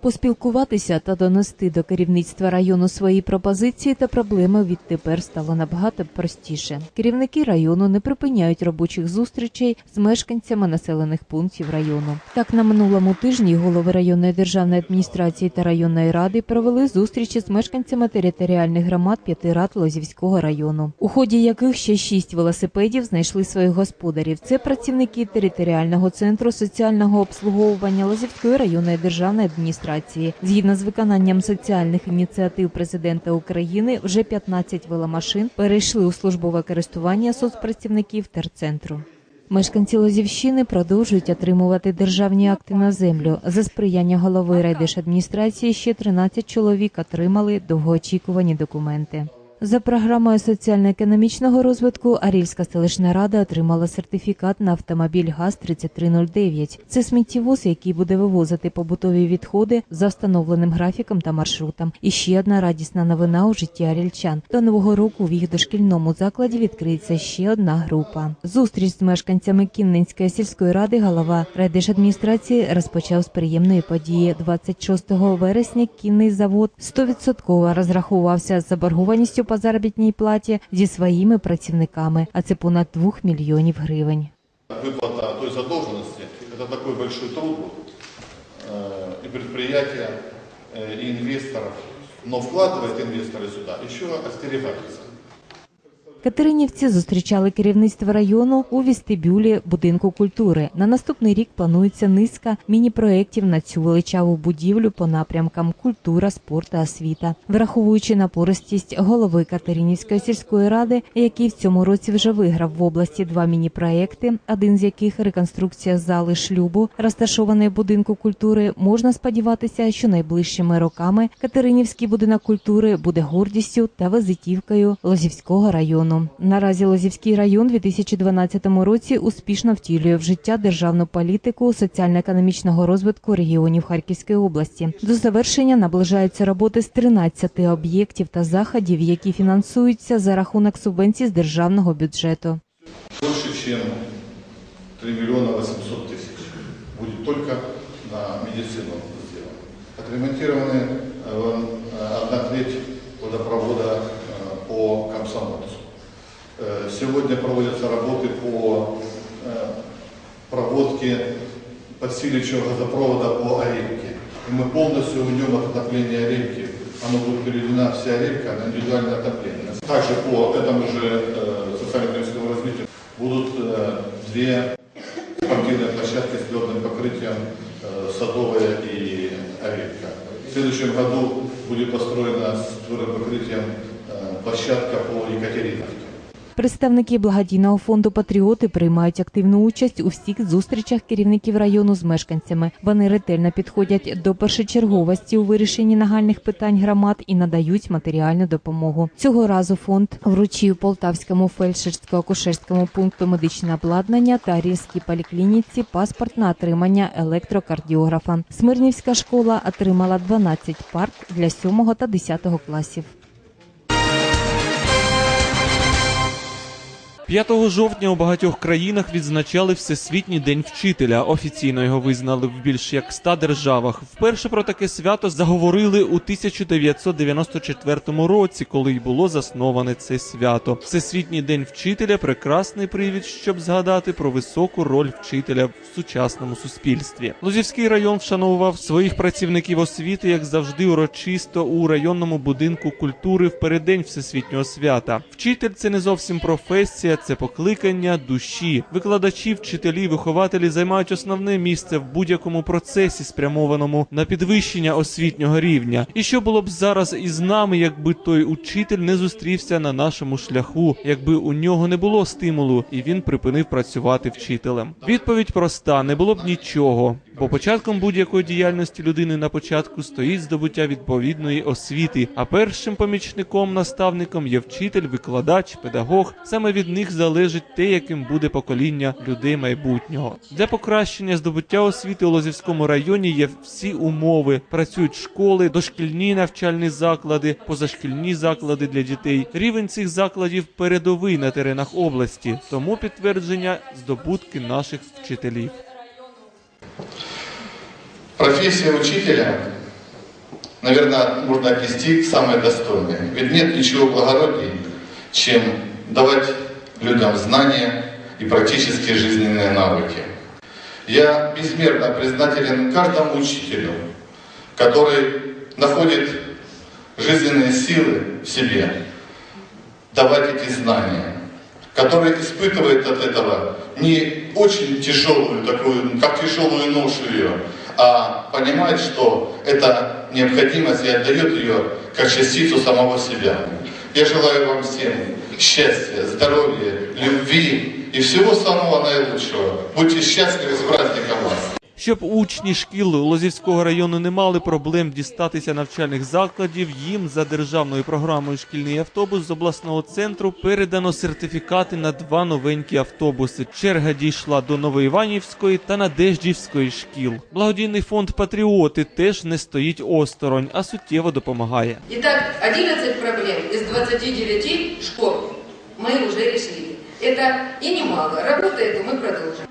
Поспілкуватися та донести до керівництва району свої пропозиції та проблеми відтепер стало набагато простіше. Керівники району не припиняють робочих зустрічей з мешканцями населених пунктів району. Так на минулому тижні голови районної державної адміністрації та районної ради провели зустрічі з мешканцями територіальних громад п'яти рад Лозівського району, у ході яких ще шість велосипедів знайшли своїх господарів. Це працівники територіального центру соціального обслуговування Лозівської районної державної адміністрації. Згідно з виконанням соціальних ініціатив президента України, вже 15 веломашин перейшли у службове користування соцпрацівників терцентру. Мешканці Лозівщини продовжують отримувати державні акти на землю. За сприяння голови райдержадміністрації ще 13 чоловік отримали довгоочікувані документи. За програмою соціально-економічного розвитку Арільська селищна рада отримала сертифікат на автомобіль ГАЗ-3309. Це сміттєвоз, який буде вивозити побутові відходи за встановленим графіком та маршрутом. І ще одна радісна новина у житті арільчан. До нового року в їх дошкільному закладі відкриється ще одна група. Зустріч з мешканцями Кінненської сільської ради голова райдержадміністрації розпочав з приємної події. 26 вересня кінний завод 100% розрахувався з заборгованістю по заробітній платі зі своїми працівниками, а це понад 2 мільйонів гривень. Выплата той задолженности – это такой большой труд был, э, и предприятия, э, и инвесторов. Но вкладывает инвесторы сюда, еще остерегаются. Катеринівці зустрічали керівництво району у вестибюлі будинку культури. На наступний рік планується низка міні-проєктів на цю величаву будівлю по напрямкам культура, спорт та освіта, враховуючи напористість голови Катеринівської сільської ради, який в цьому році вже виграв в області два міні-проєкти, один з яких реконструкція зали шлюбу, розташованої в будинку культури. Можна сподіватися, що найближчими роками Катеринівський будинок культури буде гордістю та визитівкою Лозівського району Наразі Лозівський район у 2012 році успішно втілює в життя державну політику соціально-економічного розвитку регіонів Харківської області. До завершення наближаються роботи з 13 об'єктів та заходів, які фінансуються за рахунок субвенцій з державного бюджету. Больше, чем 3 миллиона 800 тысяч будет только на медицину сделано. Отремонтированы э, одна треть водопровода э, по комсомольцу. Э, Сегодня проводятся работы по э, проводке подсиливающего газопровода по Орельке. И мы полностью уйдем от отопления Орельки. Оно будет переведена вся Орелька на индивидуальное отопление. Также по этому же э, социально-экономическому развитию будут две спортивные площадки с ледным покрытием Садовая и Орелька. В следующем году будет построена с твердым покрытием площадка по Екатериновке. Представники благодійного фонду Патріоти приймають активну участь у всіх зустрічах керівників району з мешканцями. Вони ретельно підходять до першочерговості у вирішенні нагальних питань громад і надають матеріальну допомогу. Цього разу фонд вручив Полтавському фельдшерсько-акушерському пункту медичне обладнання та Рівській поліклініці паспорт на отримання електрокардіографа. Смирнівська школа отримала 12 парт для 7 та 10 класів. 5 жовтня у багатьох країнах відзначали Всесвітній день вчителя. Офіційно його визнали в більш як 100 державах. Вперше про таке свято заговорили у 1994 році, коли й було засноване це свято. Всесвітній день вчителя прекрасний привід, щоб згадати про високу роль вчителя в сучасному суспільстві. Лозівський район вшановував своїх працівників освіти, як завжди, урочисто у районному будинку культури в переддень всесвітнього свята. Вчитель це не зовсім професія, це покликання душі. Викладачі, вчителі, вихователі займають основне місце в будь-якому процесі, спрямованому на підвищення освітнього рівня. І що було б зараз із нами, якби той учитель не зустрівся на нашому шляху, якби у нього не було стимулу, і він припинив працювати вчителем. Відповідь проста: не було б нічого. Бо початком будь-якої діяльності людини на початку стоїть здобуття відповідної освіти, а першим помічником, наставником є вчитель, викладач, педагог. Саме від них залежить те, яким буде покоління людей майбутнього. Для покращення здобуття освіти у Лозівському районі є всі умови. Працюють школи, дошкільні навчальні заклади, позашкільні заклади для дітей. Рівень цих закладів передовий на теренах області, тому підтвердження здобутки наших вчителів. Профессия учителя наверное, можно отнести к самой достойной. Ведь нет ничего благороднее, чем давать людям знания и практические жизненные навыки. Я безмерно признателен каждому учителю, который находит жизненные силы в себе, давать эти знания, который испытывает от этого не очень тяжелую, такую, как тяжелую ношу ее, а понимает, что это необходимость и отдает ее как частицу самого себя. Я желаю вам всем счастья, здоровья, любви и всего самого наилучшего. Будьте счастливы с праздником вас! Щоб учні шкіл Лозівського району не мали проблем дістатися навчальних закладів, їм за державною програмою шкільний автобус з обласного центру передано сертифікати на два новенькі автобуси. Черга дійшла до Новоіванівської та Надеждівської шкіл. Благодійний фонд Патріоти теж не стоїть осторонь, а суттєво допомагає. Итак, 11 проблем из 29 школ мы уже решили. Это и немало. Работу эту мы продолжим.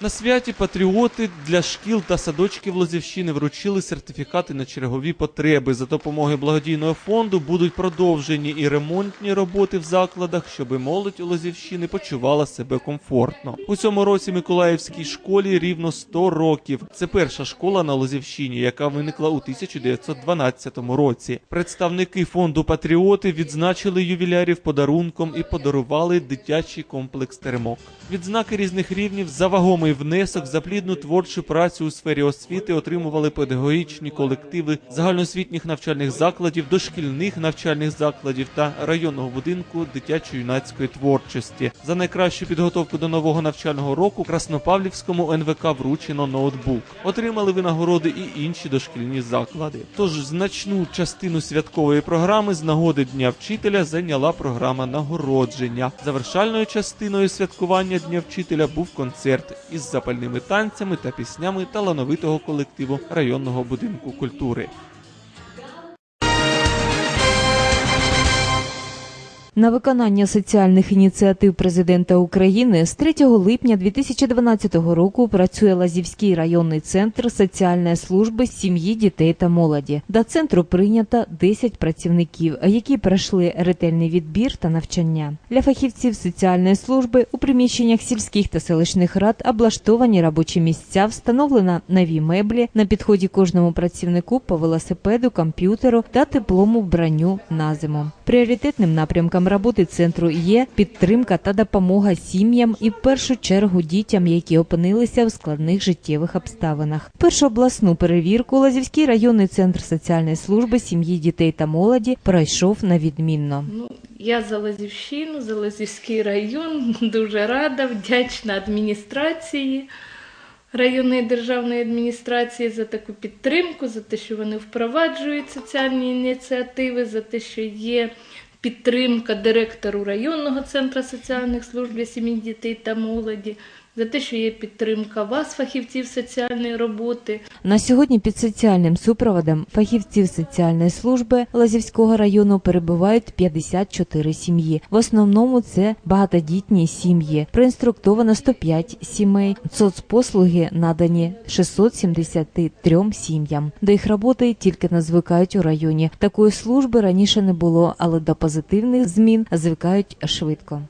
На святі патріоти для шкіл та садочків Лозівщини вручили сертифікати на чергові потреби. За допомогою благодійного фонду будуть продовжені і ремонтні роботи в закладах, щоб молодь Лозівщини почувала себе комфортно. У цьому році Миколаївській школі рівно 100 років. Це перша школа на Лозівщині, яка виникла у 1912 році. Представники фонду Патріоти відзначили ювілярів подарунком і подарували дитячий комплекс теремок. Відзнаки різних рівнів за вагомий внесок за плідну творчу працю у сфері освіти отримували педагогічні колективи загальноосвітніх навчальних закладів, дошкільних навчальних закладів та районного будинку дитячо-юнацької творчості. За найкращу підготовку до нового навчального року Краснопавлівському НВК вручено ноутбук. Отримали винагороди і інші дошкільні заклади. Тож значну частину святкової програми з нагоди Дня вчителя зайняла програма нагородження. Завершальною частиною святкування Дня вчителя був концерт із запальними танцями та піснями талановитого колективу районного будинку культури. На виконання соціальних ініціатив президента України з 3 липня 2012 року працює Лазівський районний центр соціальної служби сім'ї, дітей та молоді. До центру прийнято 10 працівників, які пройшли ретельний відбір та навчання. Для фахівців соціальної служби у приміщеннях сільських та селищних рад облаштовані робочі місця, встановлено нові меблі. На підході кожному працівнику по велосипеду, комп'ютеру та теплому вбранню на зиму. Пріоритетним напрямком роботи центру є підтримка та допомога сім'ям і в першу чергу дітям, які опинилися в складних життєвих обставинах. Першу обласну перевірку Лазівський районний центр соціальної служби сім'ї, дітей та молоді пройшов на відмінно. Ну, я за Лазівщину, за Лазівський район дуже рада, вдячна адміністрації районної державної адміністрації за таку підтримку, за те, що вони впроваджують соціальні ініціативи, за те, що є підтримка директору районного центру соціальних служб для сім'ї, дітей та молоді, за те, що є підтримка вас, фахівців соціальної роботи. На сьогодні під соціальним супроводом фахівців соціальної служби Лазівського району перебувають 54 сім'ї. В основному це багатодітні сім'ї. Проінструктовано 105 сімей. Соцпослуги надані 673 сім'ям. До їх роботи тільки не звикають у районі. Такої служби раніше не було, але до позитивних змін звикають швидко.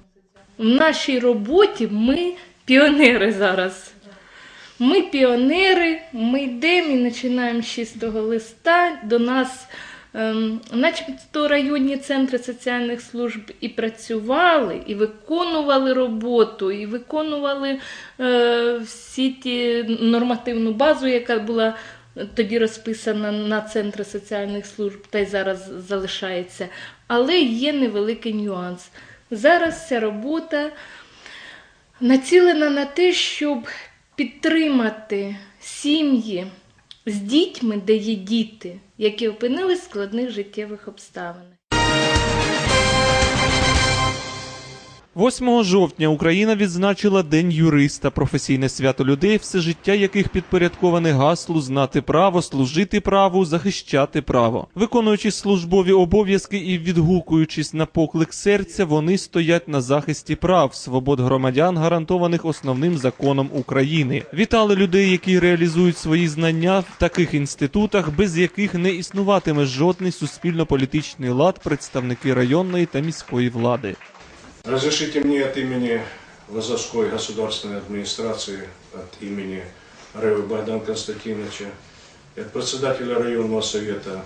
В нашій роботі ми піонери зараз. Ми піонери, ми йдемо і починаємо з чистого листа. До нас, ем, начебто, районні центри соціальних служб і працювали, і виконували роботу, і виконували е, всі ті нормативну базу, яка була тоді розписана на центри соціальних служб, та й зараз залишається. Але є невеликий нюанс. Зараз ця робота націлена на те, щоб підтримати сім'ї з дітьми, де є діти, які опинились в складних життєвих обставинах. 8 жовтня Україна відзначила День юриста, професійне свято людей, все життя яких підпорядковане гаслу знати право, служити праву, захищати право. Виконуючи службові обов'язки і відгукуючись на поклик серця, вони стоять на захисті прав, свобод громадян, гарантованих основним законом України. Вітали людей, які реалізують свої знання в таких інститутах, без яких не існуватиме жодний суспільно-політичний лад, представники районної та міської влади. Разрешите мне от имени Лазовской государственной администрации, от имени Ревы Богдана Константиновича и от председателя районного совета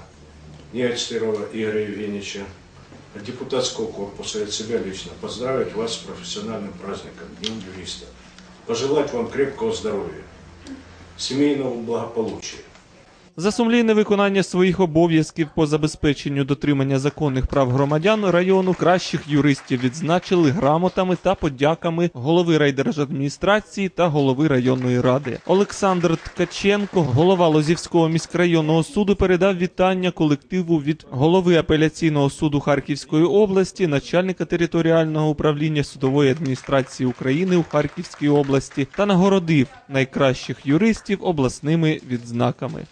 Неочтирова Игоря Евгеньевича, от депутатского корпуса и от себя лично поздравить вас с профессиональным праздником, Днем юриста. Пожелать вам крепкого здоровья, семейного благополучия. За сумлінне виконання своїх обов'язків по забезпеченню дотримання законних прав громадян району кращих юристів відзначили грамотами та подяками голови райдержадміністрації та голови районної ради. Олександр Ткаченко, голова Лозівського міськрайонного суду, передав вітання колективу від голови апеляційного суду Харківської області, начальника територіального управління судової адміністрації України у Харківській області та нагородив найкращих юристів обласними відзнаками.